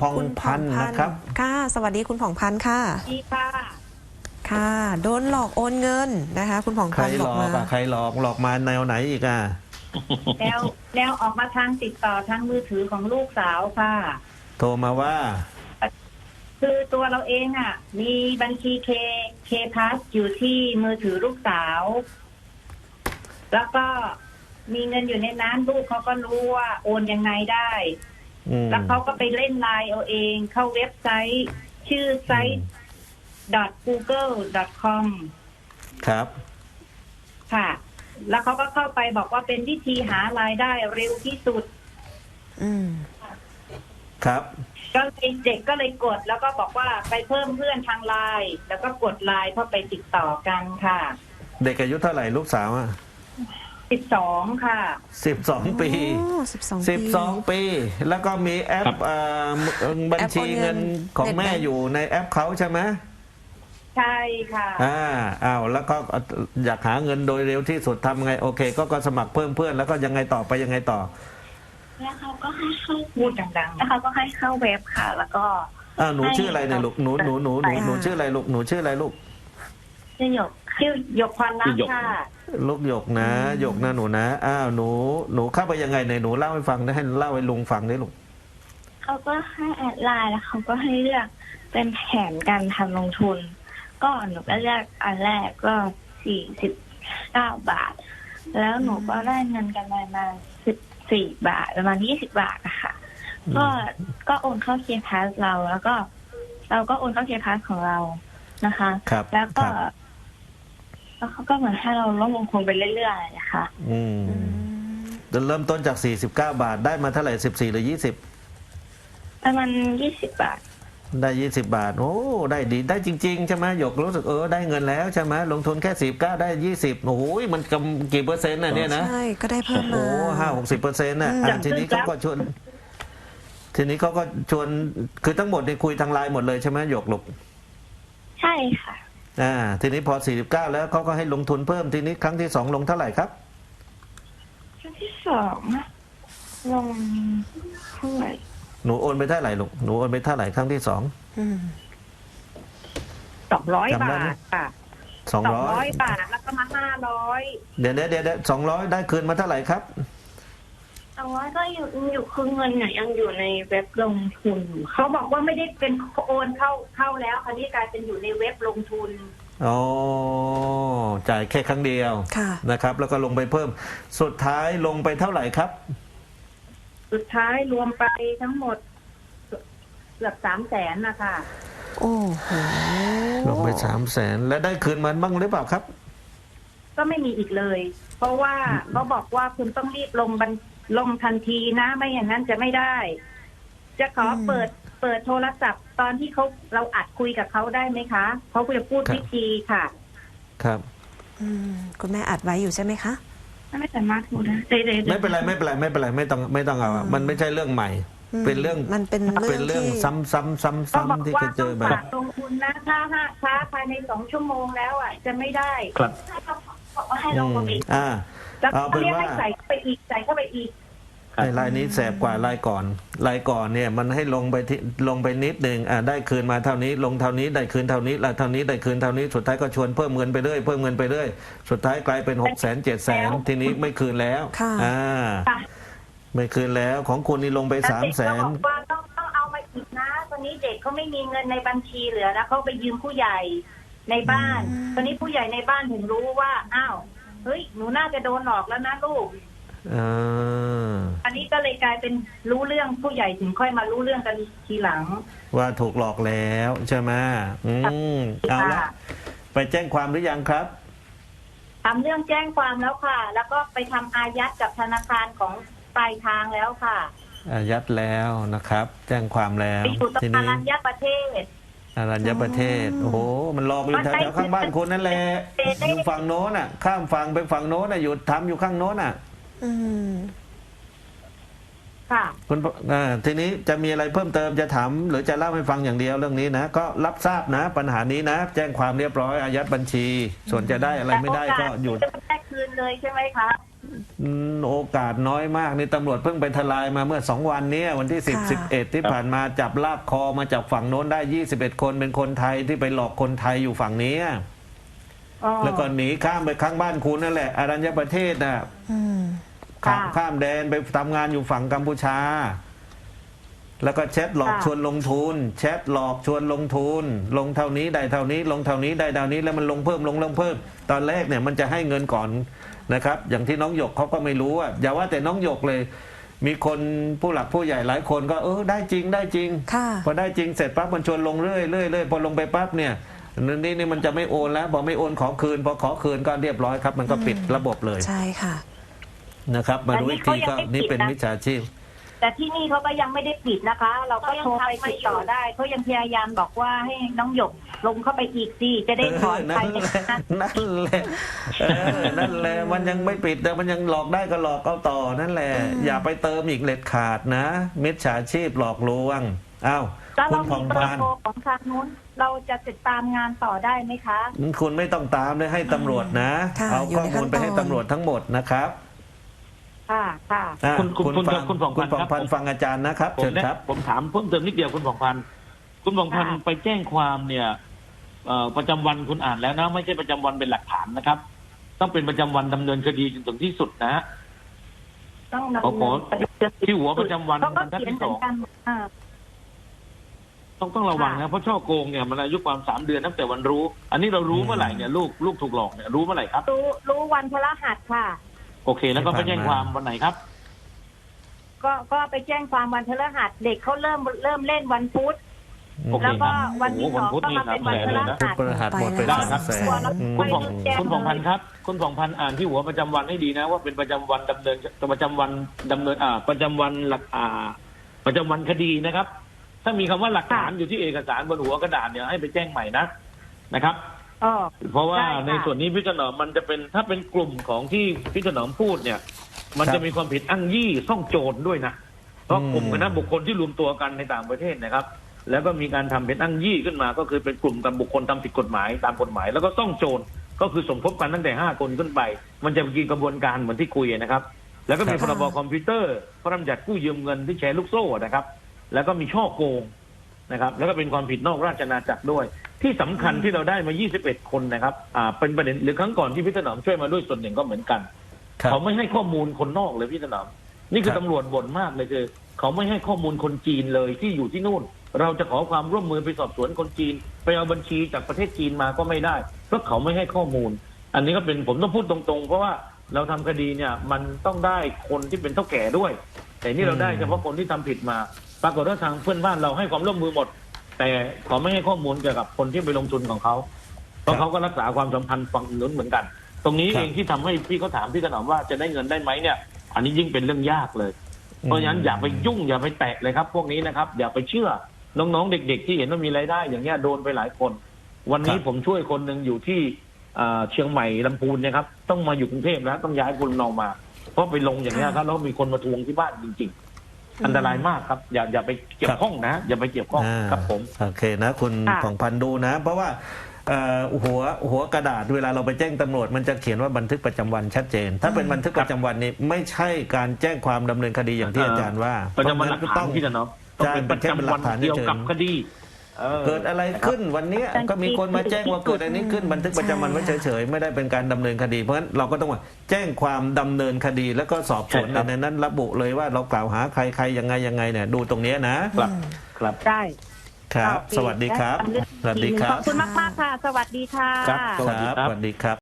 พองคุณผ่พัองนธ์พันนะครับธ์ค่ะ สวัสดีคุณผ่องพันธ์ค่ะ ดีค่ะ ค่ะ โดนหลอกโอนเงินนะคะ คุณผ่องใครพันธ์หบลออกกมาอะใครหลอกหลอกมาแนวไหนอีกอะแล้วแล้วออกมาทางติดต่อทางมือถือของลูกสาวค่ะ โทรมาว่า คือตัวเราเองอะ มีบัญชีเคเคพัสอยู่ที่มือถือลูกสาว แล้วก็มีเงินอยู่ในนั้นลูกเขาก็รู้ว่าโอนยังไงได้อืม แล้วเขาก็ไปเล่นไลน์เอาเอง เข้าเว็บไซต์ ชื่อไซต์ .google com ครับ ค่ะ แล้วเขาก็เข้าไปบอกว่าเป็นวิธีหารายได้เร็วที่สุด อืม ครับ ก็เลยเด็กก็เลยกดแล้วก็บอกว่าไปเพิ่มเพื่อนทางไลน์แล้วก็กดไลน์เข้าไปติดต่อกันค่ะ เด็กอายุเท่าไหร่ลูกสาวอะ สิบสองค่ะสิบสองปีสิบสองสิบสองปี แล้วก็มีแอปครับ เอ่อบัญชีแอปโอนเงิเงินนของเน็ตแม่แบงค์อยู่ในแอปเขาใช่ไหมใช่ค่ะ อ่าอ้าวแล้วก็อยากหาเงินโดยเร็วที่สุดทำไงโอเค ก็ก็สมัครเพิ่มเพื่อนแล้วก็ยังไงต่อไปยังไงต่อแล้วเขาก็ให้เข้าพูดดังแล้วเขาก็ให้เข้าเว็บค่ะ แล้วก็ อ้าวหนูชื่ออะไรเนี่ยลูกหนูหนูหนูหนูหนูชื่ออะไรลูกหนูชื่ออะไรลูก จะหยกๆชื่อหยกพรรักหยก ค่ะ ลูกหยกนะหยกนะหนูนะอ้าวหนูหนูเข้าไปยังไงในยหนูเล่าให้ฟังได้ให้เล่าให้ลุงฟังได้ลูกเขาก็ให้แอดไลน์แล้วเขาก็ให้เลือกเป็นแผนการทำลงทุน ก็หนูก็เลือกอันแรกก็สี่สิบเก้าบาท แล้วหนูก็ได้เงินกันมามาสิบสี่บาท ประมาณยี่สิบาทอะค่ะ ก็ก็โอนเข้าเคพาสเราแล้วก็ เราก็โอนเข้าเคพาสของเรานะคะ ครับแล้วคก็รับ แล้วเขาก็เหมือนให้เราลดลงทุนไปเรื่อยๆนะคะอืมเริ่มต้นจาก 49 บาทได้มาเท่าไหร่ 14 หรือ ประมาณยี่สิบบาท 20 ได้ 20 บาท โอ้ได้ดีได้จริง ๆ ใช่ไหมหยกรู้สึกเออได้เงินแล้วใช่ไหมลงทุนแค่ 19 ได้ 20 โอ้โหมันกำกี่เปอร์เซ็นต์น่ะเนี่ยนะ ใช่ ก็ได้เพิ่มโอ้มา ห้าหกสิบเปอร์เซ็นต์น่ะอืม อะทีนี้เขาก็ชวน ทีนี้เขาก็ชวน คือทั้งหมดเนี่ยคุยทางไลน์หมดเลยใช่ไหมหยกลูกใช่ค่ะ อ่าทีนี้พอ 49 แล้วเขาก็ให้ลงทุนเพิ่มทีนี้ครั้งที่สองลงเท่าไหร่ครับ ครั้งที่สองนะลงเท่าไหร่หนูโอนไปเท่าไหร่ลูกหนูโอนไปเท่าไหร่ครั้งที่สอง อืมสองร้อยจำได้บาไหม ทค่ะสองสองร้อร้อยยบาทแล้วก็มาห้าร้อยเดี๋ยวเดี๋ยวเดี๋ยวสองร้อยได้คืนมาเท่าไหร่ครับ แต่ว่าก็อยู่อยู่คือเงินเนี่ยยังอยู่ในเว็บลงทุนอยู่ค่ะเขาบอกว่าไม่ได้เป็นโอนเข้าเข้าแล้วคราวนี้กลายเป็นอยู่ในเว็บลงทุน อ๋อจ่ายแค่ครั้งเดียวค่ะ นะครับ แล้วก็ลงไปเพิ่ม สุดท้ายลงไปเท่าไหร่ครับ สุดท้ายรวมไปทั้งหมดเกือบสามแสนนะคะโอ้โหลงไปสามแสนแล้วได้คืนมันบ้างหรือเปล่าครับ ก็ไม่มีอีกเลย เพราะว่าเขาบอกว่าคุณต้องรีบลงบัน ลงทันทีนะไม่อย่างนั้นจะไม่ได้ จะขออม เปิดเปิดโทรศัพท์ตอนที่เขาเราอัดคุยกับเขาได้ไหมคะเขาจะพูดครับ วิธีค่ะครับ อืมคุณแม่อัดไว้อยู่ใช่ไหมคะ ไม่สามารถพูดได้เดี๋ยวๆๆไม่เป็นไรไม่เป็นไรไม่เป็นไรไม่ต้องไม่ต้องเอาอะอืมมันไม่ใช่เรื่องใหม่ อืมเป็นเรื่องมันเป็นเป็นเรื่องที่ ซ้ำซ้ำซ้ำก็บอกซ้ำที่ว่าเคยเจต้อองมาฝากลงทุนนะถ้าห้าช้าภายในสองชั่วโมงแล้วอะจะไม่ได้ครับบอกว่าให้ลอืงมมาอีกอ่า แล้วเอาเป็นเรียกว่า ให้ใส่เข้าไปอีกใส่เข้าไปอีก ไอ้รายนี้แสบกว่ารายก่อน รายก่อนเนี่ยมันให้ลงไปที่ลงไปนิดหนึ่งอ่าได้คืนมาเท่านี้ ลงเท่านี้ได้คืนเท่านี้แล้วเท่านี้ได้คืนเท่านี้สุดท้ายก็ชวนเพิ่มเงินไปเรื่อยเพิ่มเงินไปเรื่อยสุดท้ายกลายเป็นหกแสนเจ็ดแสนทีนี้ไม่คืนแล้วค่ะอ่าค่ะไม่คืนแล้วของคุณนี่ลงไปแล้วสามเด็กแสก็นบอกว่าต้องต้องเอามาอีกนะตอนนี้เด็กเขาไม่มีเงินในบัญชีเหลือแล้วเขาไปยืมผู้ใหญ่ในบ้านอืมตอนนี้ผู้ใหญ่ในบ้านถึงรู้ว่าอ้าวเฮ้ยหนูน่าจะโดนหลอกแล้วนะลูก อ่าอันนี้ก็เลยกลายเป็นรู้เรื่องผู้ใหญ่ถึงค่อยมารู้เรื่องกันทีหลัง ว่าถูกหลอกแล้วใช่ไหมอืมเอาละค่ะไปแจ้งความหรือยังครับทำเรื่องแจ้งความแล้วค่ะ แล้วก็ไปทำอายัดกับธนาคารของปลายทางแล้วค่ะอายัดแล้วนะครับ แจ้งความแล้วไปอยู่ตรงทีอานี้รัญญประเทศ อารัญญประเทศโอ้โหมันหลอกอยู่แถวๆข้างบ้านคุณนั่นแหละอยู่ฝั่งโน้นอะ ข้ามฝั่งไปฝั่งโน้นอะอยู่ทำอยู่ข้างโน้นอะ อืมค่ะ คุณอ่าทีนี้จะมีอะไรเพิ่มเติมจะถามหรือจะเล่าให้ฟังอย่างเดียวเรื่องนี้นะก็รับทราบนะ ปัญหานี้นะ แจ้งความเรียบร้อยอายัดบัญชี ส่วนจะได้อะไรไม่ได้ก็หยุดจะไม่ได้คืนเลยใช่ไหมคะอืมโอกาสน้อยมากนี่ตำรวจเพิ่งไปทลายมาเมื่อสองวันเนี้วันที่สิบค่ะ สิบเอ็ดที่ผ่านมาจับลากคอมาจากฝั่งโน้นได้ยี่สิบเอ็ดคนเป็นคนไทยที่ไปหลอกคนไทยอยู่ฝั่งนี้ อ๋อแล้วก็หนีข้ามไปข้างบ้านคุณนั่นแหละอรัญญประเทศน่ะ อืม ข้ามค่ะ ข้ามแดนไปทำงานอยู่ฝั่งกัมพูชา แล้วก็แชทหลอกค่ะ ชวนลงทุนแชทหลอกชวนลงทุน ลงเท่านี้ได้เท่านี้ ลงเท่านี้ได้เท่านี้แล้วมันลงเพิ่มลงลงเพิ่ม ตอนแรกเนี่ยมันจะให้เงินก่อนนะครับ อย่างที่น้องหยกเขาก็ไม่รู้อะอย่าว่าแต่น้องหยกเลย มีคนผู้หลักผู้ใหญ่หลายคนก็เออได้จริงได้จริง ค่ะ พอได้จริงเสร็จปั๊บมันชวนลงเรื่อยเรื่อยเรื่อยพอลงไปปั๊บเนี่ยนี่นี่มันจะไม่โอนแล้วพอไม่โอนขอคืนพอขอคืนก็เรียบร้อยครับ มันก็ปิดระบบเลย ใช่ค่ะ นะครับ มารู้อีกทีก็นี่เป็นมิจฉาชีพ แต่ที่นี่เขาก็ยังไม่ได้ปิดนะคะ เราก็โทรไปติดต่อได้เขายังพยายามบอกว่าให้น้องหยกลงเข้าไปอีกสิจะได้ถอนเออไปนั่นแหละนั่นแหละเออนั่นแหละมันยังไม่ปิดแต่มันยังหลอกได้ก็หลอกเอาต่อนั่นแหละ อย่าไปเติมอีกเล็ดขาดนะมิจฉาชีพหลอกลวงอ้าวแล้วคุเราณผ่มีองเบอพัร์น โทรของทางนู้น เราจะติดตามงานต่อได้ไหมคะ คุณไม่ต้องตามเลยให้ตำรวจนะ ค่ะเอาอยู่ข้อในมูลไปขั้นตอนให้ตำรวจทั้งหมดนะครับ ค่ะค่ะ อะคุณคุณคุณฟังคุณผ่องพันคุณผ่องพันครับ ฟังอาจารย์นะครับผมเชิญเนี่ยครับ ผมถามเพิ่มเติมนิดเดียวคุณผ่องพันธ์คุณผ่องพันธ์ค่ะ ไปแจ้งความเนี่ยเอ่อประจำวันคุณอ่านแล้วนะ ไม่ใช่ประจำวันเป็นหลักฐานนะครับ ต้องเป็นประจำวันดำเนินคดีจนถึงที่สุดนะฮะ ต้องดำขอขเนิอนคดีที่หัวประจำวันเขาก็บรรทัดเขียนที่เหสมืออนงกันอ่า ต้องต้องระวังค่ะนะเพราะช่อโกงเนี่ยมันอายุความสามเดือนตั้งแต่วันรู้ อันนี้เรารู้เมื่อไหร่เนี่ยลูกลูกถูกหลอกเนี่ยรู้เมื่อไหร่ครับ รู้รู้วันพฤหัสค่ะ โอเค แล้วก็ไปแจ้งความวันไหนครับ ก็ก็ไปแจ้งความวันพฤหัสเด็กเขาเริ่มเริ่มเล่นวันพุธโอเคแล้วก็ครับวันที่โอ้สโหองวันพุธก็นี่มาสาเป็มนวันแสพนฤเลยนะหัสพฤหัสหมดไปได้สามแสนครับอืมคุณผ่องแจ้ง คุณผ่องพันธ์ครับ คุณผ่องพันธ์อ่านที่หัวประจำวันให้ดีนะ ว่าเป็นประจำวันดำเนินประจำวันดำเนินอ่า ประจำวันหลักอ่า ประจำวันคดีนะครับ ถ้ามีคำว่าหลักฐานอยู่ที่เอกสารบนหัวกระดาษเนี่ยให้ไปแจ้งใหม่นะนะครับ อ๋อ เพราะว่าได้ค่ะในส่วนนี้พี่ถนอมมันจะเป็นถ้าเป็นกลุ่มของที่พี่ถนอมพูดเนี่ย มันครับจะมีความผิดอ้างยี่ซ่องโจรด้วยนะเพราะอืมกลุ่มคณะบุคคลที่รวมตัวกันในต่างประเทศนะครับ แล้วก็มีการทำเป็นอ้างยี่ขึ้นมา ก็คือเป็นกลุ่มกับบุคคลทำผิดกฎหมายตามกฎหมาย แล้วก็ซ่องโจรก็คือสมคบกันตั้งแต่ห้าคนขึ้นไป มันจะมีกระบวนการเหมือนที่คุยนะครับ แล้วก็มีคพรับรบคอมพิวเตอร์พระราชบัญญัติกู้ยืมเงินที่แชร์ลูกโซ่นะครับ แล้วก็มีช่อโกง นะครับแล้วก็เป็นความผิดนอกราชอาณาจักรด้วย ที่สำคัญที่เราได้มา 21 คนนะครับอ่าเป็นประเด็นหรือครั้งก่อนที่พี่ถนอมช่วยมาด้วยส่วนหนึ่งก็เหมือนกัน ครับ เขาไม่ให้ข้อมูลคนนอกเลยพี่ถนอมนี่คือครับ ตำรวจบ่นมากเลยคือ เขาไม่ให้ข้อมูลคนจีนเลยที่อยู่ที่นู่น เราจะขอความร่วมมือไปสอบสวนคนจีน ไปเอาบัญชีจากประเทศจีนมาก็ไม่ได้เพราะเขาไม่ให้ข้อมูล อันนี้ก็เป็นผมต้องพูดตรงๆ เพราะว่าเราทำคดีเนี่ยมันต้องได้คนที่เป็นเท่าแก่ด้วย แต่นี่เราได้อืมเฉพาะคนที่ทำผิดมา ปรากฏว่าทางเพื่อนบ้านเราให้ความร่วมมือหมด แต่เขาไม่ให้ข้อมูลเกี่ยวกับคนที่ไปลงทุนของเขา เพราะเขาก็รักษาความสัมพันธ์ฝั่งนู้นเหมือนกัน ตรงนี้ครับเองที่ทำให้พี่เขาถามพี่ถนอมว่าจะได้เงินได้ไหมเนี่ย อันนี้ยิ่งเป็นเรื่องยากเลย เพราะฉะนั้นอย่าไปยุ่งอย่าไปแตะเลยครับ พวกนี้นะครับ อย่าไปเชื่อน้องๆเด็ก ๆ ที่เห็นว่ามีรายได้ อย่างเงี้ยโดนไปหลายคน วันนี้ครับผมช่วยคนหนึ่งอยู่ที่อ่าเชียงใหม่ลำพูนเนะครับ ต้องมาอยู่กรุงเทพแล้วต้องย้ายคนนองมา เพราะไปลงอย่างเงี้ยครับแล้วมีคนมาทวงที่บ้านจริง ๆ อันตรายมากครับ อย่าอย่าไปเกี่ยวข้องนะ อย่าไปเกี่ยวข้องอ่าครับผม โอเคนะคุณค่ะ ผ่องพันธ์ดูนะ เพราะว่าเอ่อหัวหัวกระดาษเวลาเราไปแจ้งตำรวจ มันจะเขียนว่าบันทึกประจำวันชัดเจน ถ้าเป็นบันทึกประจำวันนี้ไม่ใช่การแจ้งความดำเนินคดีอย่างที่เอ่ออาจารย์ว่าประจำวันหลักเพราะฉะฐานพี่ถนอมต้องเป็นประใช่เป็นจำวันหลักฐานเกี่ยวกับเฉยๆ คดี ออ เกิดอะไรขึ้นวันเนี้ยก็มีคนมาแจ้งว่าเกิดอันนี้ขึ้นบันทึกประจำวันไว้เฉยๆ ไม่ได้เป็นการดำเนินคดี เพราะฉะนั้นเราก็ต้องว่าแจ้งความดำเนินคดีแล้วก็สอบสวนใช่ครับ ในนั้น ระบุเลยว่าเรากล่าวหาใครใครยังไงยังไงเนี่ยดูตรงเนี้ยนะครับ ครับ ได้ครับโอเคสวัสดีครับได้สวัสดีคขรัอบบคุณมากมาก ๆ ค่ะ สวัสดีค่ะ ครับ สวัสดีครับ สวัสดีครับ